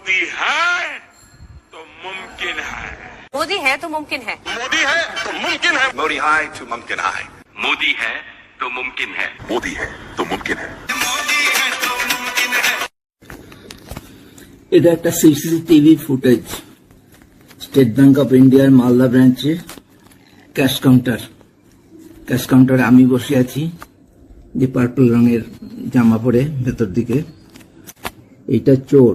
मोदी है तो मुमकिन है मोदी है तो मुमकिन है मोदी है तो मुमकिन है मोदी हाय टू मुमकिन हाय मोदी है तो मुमकिन है मोदी है तो मुमकिन है এটা একটা CCTV footage State Bank of ইন্ডিয়ার মালদা ব্রাঞ্চে ক্যাশ কাউন্টার ক্যাশ কাউন্টারে আমি বসে আছি যে পার্পল রঙের জামা পরে ভেতর দিকে এইটা চোর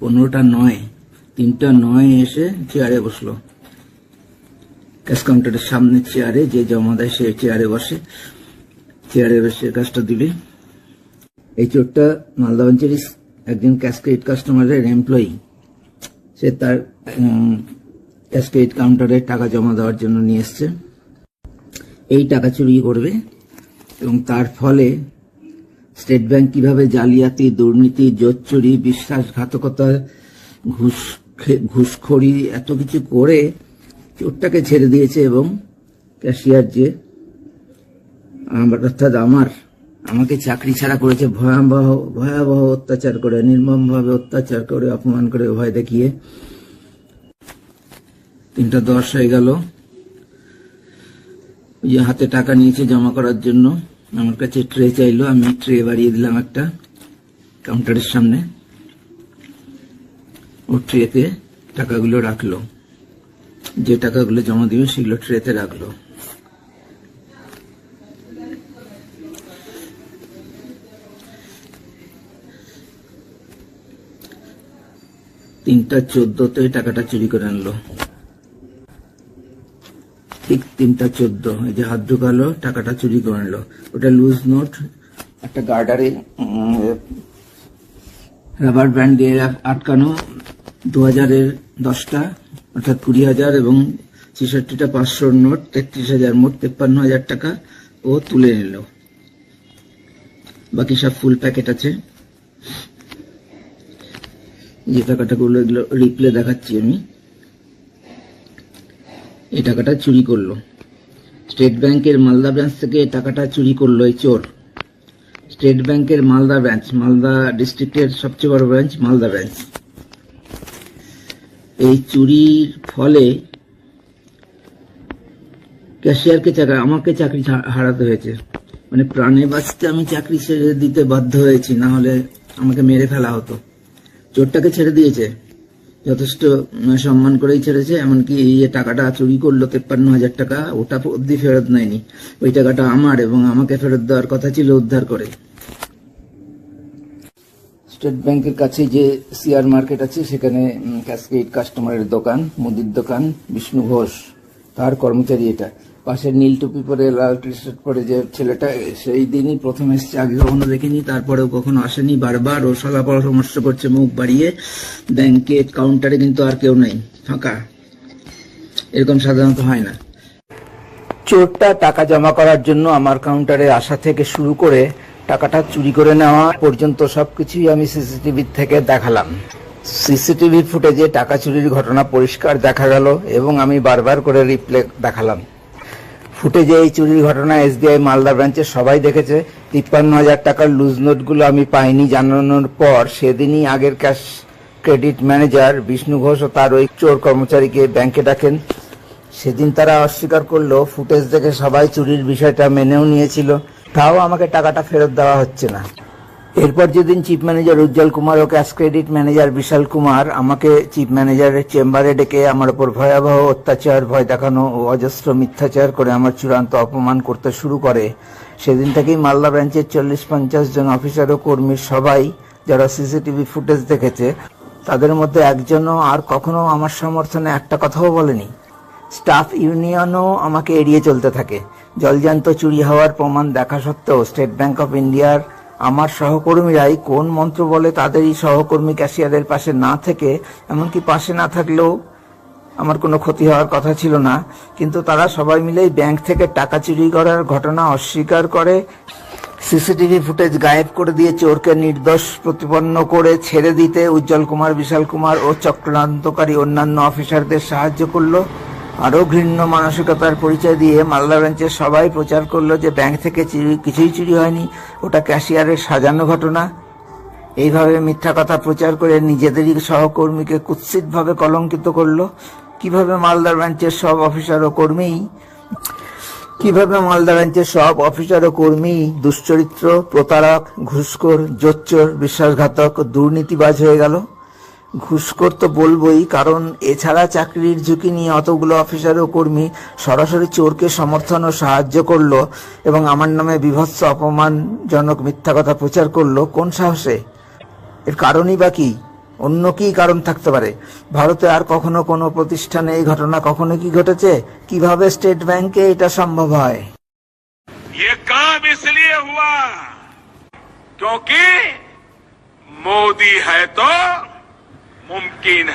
পনেরোটা নয়, তিনটা নয় এসে চেয়ারে বসল। ক্যাশ কাউন্টারের সামনে চেয়ারে যে জমা দেয় সে চেয়ারে বসে। চেয়ারে বসে কাজটা দিলে। এই চোরটা মালদা ব্রাঞ্চের একজন ক্যাশ ক্রেডিট কাস্টমারের এমপ্লয়ি সে তার ক্যাশ ক্রেডিট কাউন্টারে টাকা জমা দেওয়ার জন্য নিয়ে এসছে। এই টাকা চুরি করবে এবং তার ফলে স্টেট ব্যাংক কীভাবে জালিয়াতি, দুর্নীতি জোট চুরি, বিশ্বাসঘাতকতা, ঘুষ ঘুষখড়ি এত কিছু করে চোরটাকে ছেড়ে দিয়েছে এবং ক্যাশিয়ার যে আমার অর্থাৎ আমার, আমাকে চাকরি ছাড়া করেছে, ভয়াবহ ভয়াবহ অত্যাচার করে, নির্মমভাবে অত্যাচার করে, অপমান করে, ভয় দেখিয়ে। তিনটা দশ হয়ে গেল। হাতে টাকা নিয়েছে জমা করার জন্য। আমার কাছে ট্রে চাইলো, আমি ট্রে বাড়িয়ে দিলাম একটা কাউন্টারের সামনে। ও ট্রেতে টাকাগুলো রাখল। যে টাকাগুলো জমা দিবে সেগুলো ট্রেতে রাখল। তিনটা চোদ্দতে টাকাটা চুরি করে আনলো। ঠিক তিনটা চোদ্দ। এই যে হাত ঢুকালো, টাকাটা চুরি করে আনলো ওটা লুজ নোট একটা গার্ডারে রাবার ব্যান্ড দিয়ে আটকানো দু হাজারের দশটা, অর্থাৎ কুড়ি হাজার এবং ছেষট্টিটা পাঁচশোর নোট, তেত্রিশ হাজার মোট তেপ্পান্ন হাজার টাকা ও তুলে নিল। বাকি সব ফুল প্যাকেট আছে। যে টাকাটাগুলো এগুলো রিপ্লে দেখাচ্ছি আমি। এই টাকাটা চুরি করল। স্টেট ব্যাংকের মালদা ব্রাঞ্চ থেকে এই টাকাটা চুরি করল এই চোর। স্টেট ব্যাংকের মালদা ব্রাঞ্চ মালদা ডিস্ট্রিক্টের সবচেয়ে বড় ব্রাঞ্চ মালদা ব্রাঞ্চ এই চুরির ফলে ক্যাশিয়ারকে চাকরি আমাকে চাকরি হারাতে হয়েছে। মানে প্রাণে বাঁচতে আমি চাকরি ছেড়ে দিতে বাধ্য হয়েছি, না হলে আমাকে মেরে ফেলা হতো। চোরটাকে ছেড়ে দিয়েছে। যথেষ্ট সম্মান করেই ছেড়েছে, এমনকি এই যে টাকাটা চুরি করল তেপ্পান্ন হাজার টাকা, ওটা অব্দি ফেরত নেয়নি। ওই টাকাটা আমার এবং আমাকে ফেরত দেওয়ার কথা ছিল, উদ্ধার করে। স্টেট ব্যাংকের কাছে যে সিআর মার্কেট আছে, সেখানে ক্যাসকেট কাস্টমারের দোকান, মুদির দোকান, বিষ্ণু ঘোষ। তার কর্মচারী এটা। পাশে নীল টুপি পরে, লাল টি শার্ট পরে যে ছেলেটা, সেই দিনই প্রথম এসছে। আগে কখনো দেখিনি, তারপরেও কখনো আসেনি। বারবার ও সলা পরামর্শ করছে, মুখ বাড়িয়ে। ব্যাংকে কাউন্টারে কিন্তু আর কেউ নেই, ফাঁকা। এরকম সাধারণত হয় না। চোরটা টাকা জমা করার জন্য আমার কাউন্টারে আসা থেকে শুরু করে টাকাটা চুরি করে নেওয়া পর্যন্ত সবকিছুই আমি সিসিটিভি থেকে দেখালাম। সিসিটিভি ফুটেজে টাকা চুরির ঘটনা পরিষ্কার দেখা গেল এবং আমি বারবার করে রিপ্লে দেখালাম। ফুটেজে এই চুরির ঘটনা এসবিআই মালদা ব্রাঞ্চের সবাই দেখেছে। তিপ্পান্ন হাজার টাকার লুজ নোটগুলো আমি পাইনি জানানোর পর সেদিনই আগের cash credit manager Bishnu Ghosh ও তার ওই চোর কর্মচারীকে ব্যাংকে ডাকেন। সেদিন তারা অস্বীকার করল, ফুটেজ দেখে সবাই চুরির বিষয়টা মেনেও নিয়েছিল। তাও আমাকে টাকাটা ফেরত দেওয়া হচ্ছে না। এরপর যেদিন চিফ ম্যানেজার উজ্জ্বল কুমার ও cash credit manager Bishal Kumar আমাকে চিফ ম্যানেজারের চেম্বারে ডেকে আমার উপর ভয়াবহ অত্যাচার, ভয় দেখানো ও অজস্র মিথ্যাচার করে আমার চূড়ান্ত অপমান করতে শুরু করে। সেদিন থেকেই মালদা ব্রাঞ্চের চল্লিশ পঞ্চাশ জন অফিসার ও কর্মীর সবাই যারা সিসিটিভি ফুটেজ দেখেছে, তাদের মধ্যে একজনও আর কখনো আমার সমর্থনে একটা কথাও বলেনি। স্টাফ ইউনিয়নও আমাকে এড়িয়ে চলতে থাকে। জলজান্ত চুরি হওয়ার প্রমাণ দেখা সত্ত্বেও স্টেট ব্যাংক অফ ইন্ডিয়ার আমার সহকর্মীরাই কোন মন্ত্র বলে তাদেরই সহকর্মী ক্যাশিয়ারের পাশে না থেকে, এমনকি পাশে না থাকলেও আমার কোনো ক্ষতি হওয়ার কথা ছিল না, কিন্তু তারা সবাই মিলেই ব্যাংক থেকে টাকা চুরি করার ঘটনা অস্বীকার করে। সিসিটিভি ফুটেজ গায়েব করে দিয়ে চোরকে নির্দোষ প্রতিপন্ন করে ছেড়ে দিতে উজ্জ্বল কুমার, বিশাল কুমার ও চক্রান্তকারী অন্যান্য অফিসারদের সাহায্য করল। আরও ঘৃণ্য মানসিকতার পরিচয় দিয়ে মালদা ব্রাঞ্চের সবাই প্রচার করল যে ব্যাংক থেকে কিছুই চুরি হয়নি। ওটা ক্যাশিয়ারের সাজানো ঘটনা। এইভাবে মিথ্যা কথা প্রচার করে নিজেদেরই সহকর্মীকে কুৎসিতভাবে কলঙ্কিত করল। কীভাবে মালদা ব্রাঞ্চের সব অফিসার ও কর্মী, কীভাবে মালদা ব্রাঞ্চের সব অফিসার ও কর্মী, দুশ্চরিত্র, প্রতারক, ঘুষখোর, জোচ্চোর, বিশ্বাসঘাতক, দুর্নীতিবাজ হয়ে গেল। ঘুষখোর তো বলবোই কারণ এছাড়া চাকরির ঝুঁকি নিয়ে অতগুলো অফিসার ও কর্মী সরাসরি চোরকে সমর্থন ও সাহায্য করলো এবং আমার নামে বিভৎস অপমানজনক মিথ্যা কথা প্রচার করলো কোন সাহসে এর কারণই বা কি অন্য কি কারণ থাকতে পারে ভারতে আর কখনো কোনো প্রতিষ্ঠানে এই ঘটনা কখনো কি ঘটেছে কিভাবে স্টেট ব্যাংকে এটা সম্ভব হয় ये काम इसलिए हुआ क्योंकि मोदी है तो ممكن